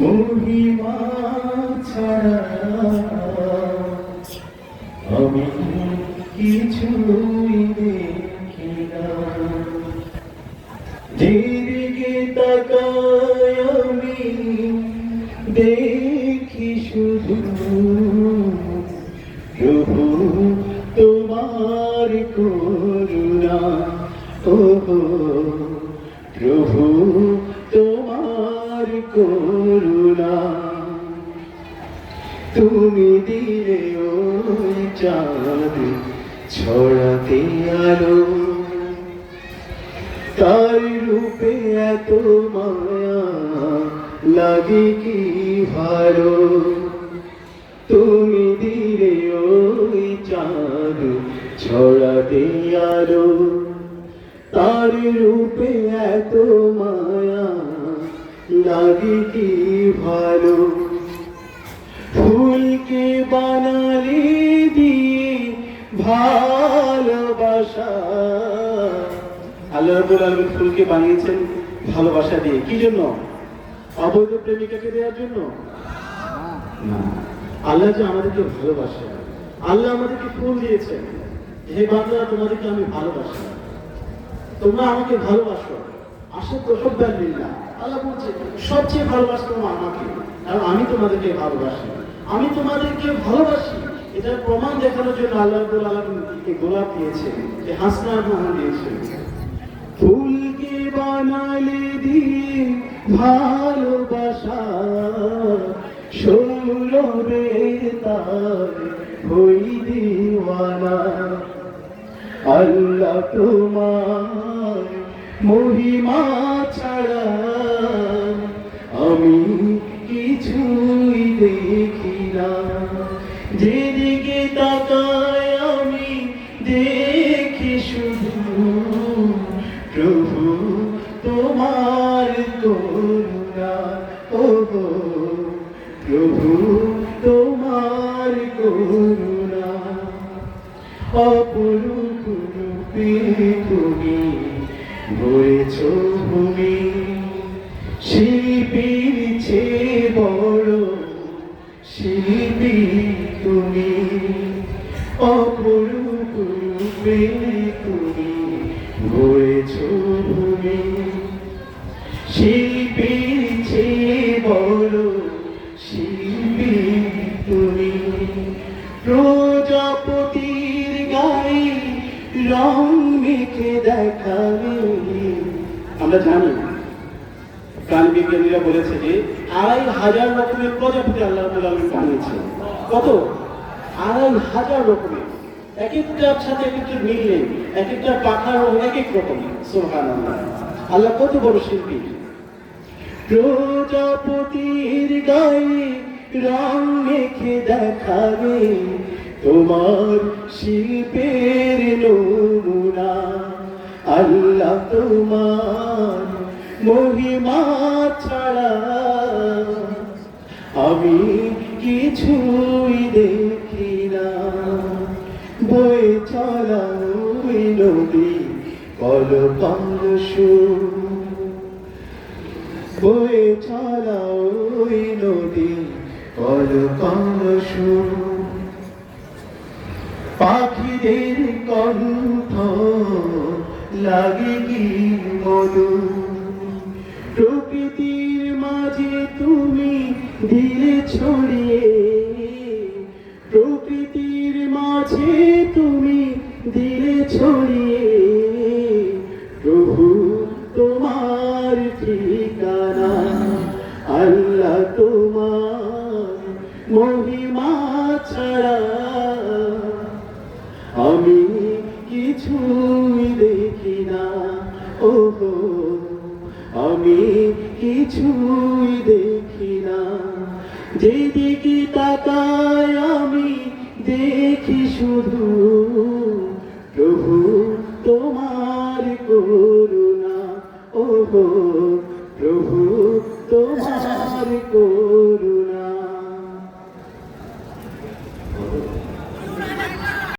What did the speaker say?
মহিমা ছাড়া আমি কিছুই দেখি না যেদিকে তাকাই আমি দেখি শুধু প্রভু তোমার করুণা ও প্রভু, তোমার করুণা। তুমি দিলে ওই চাঁদ ছড়াতে আলো। তার রূপে এত মায়া লাগে কি ভালো? তুমি দিলে ওই চাঁদ ছড়াতে আলো। তার রূপে এত মায়া লাগে কি ভালো? ফুলকে বানালে দিয়ে ভালোবাসা। আল্লাহ রাব্বুল আলামিন ফুলকে বানিয়েছেন ভালোবাসা দিয়ে। কি জন্য? অবৈধ প্রেমিকাকে দেওয়ার জন্য? আল্লাহ যে আমাদেরকে ভালোবাসে, আল্লাহ আমাদেরকে ফুল দিয়েছেন। হে বান্দা, তোমাদেরকে আমি ভালোবাসি। তোমরা আমাকে ভালোবাসো। আসে প্রসব্দার আল্লাহ বলছে, সবচেয়ে ভালোবাসো আমাকে, কারণ আমি তোমাদেরকে ভালোবাসি। আমি তোমাদেরকে ভালোবাসি। এটার প্রমাণ দেখানোর জন্য আল্লাহ আলামিন গোলাপ দিয়েছে যে হাসনার মোহন দিয়েছে ফুলকে বানালে দিয়ে ভালোবাসা সৌরভে তার হই দিওয়ানা। আল্লাহ তোমার মহিমা ছাড়া আমি কিছুই দেখি না। যেদিকে তাকায় আমি দেখি শুধু প্রভু তোমার করুণা। ও প্রভু তোমার করুণা। অপরূপ রূপে তুমি বলেছ ভূমি। শিল্পীর চেয়ে বড় শিল্পী তুমি। অপরূপ রূপে তুমি বলেছ ভূমি। শিল্পীর চেয়ে বড় শিল্পী তুমি। প্রজাপতির আমরা জানি, প্রাণ বিজ্ঞানীরা বলেছে যে আড়াই হাজার রকমের প্রজাপতি আল্লাহ তাআলা বানিয়েছে কত? আড়াই হাজার রকমের। এক একটার সাথে এক একটা মিল নেই, এক একটা পাখার রং এক এক রকম। সোহান আল্লাহ কত বড় শিল্পী। প্রজাপতির গায়ে রং মেখে দেখাবে। তোমার শিল্পের নমুনা, আল্লাহ তোমার মহিমা ছাড়া। আমি কিছুই দেখি না বই চলা নদী কল সুর। বয়ে চলা নদী কল সুর। পাখিদের কণ্ঠ লাগে কি মধু? প্রকৃতির মাঝে তুমি দিলে ছড়িয়ে, প্রকৃতির মাঝে তুমি দিলে ছড়িয়ে, প্রভু তোমার ঠিকানা, আল্লাহ তোমার মহিমা ছাড়া দেখি না ওহো, আমি কিছুই দেখি না যেদিকে তাকায় আমি দেখি শুধু প্রভু তোমার করুণা। ওহো, প্রভু তোমার করুণা।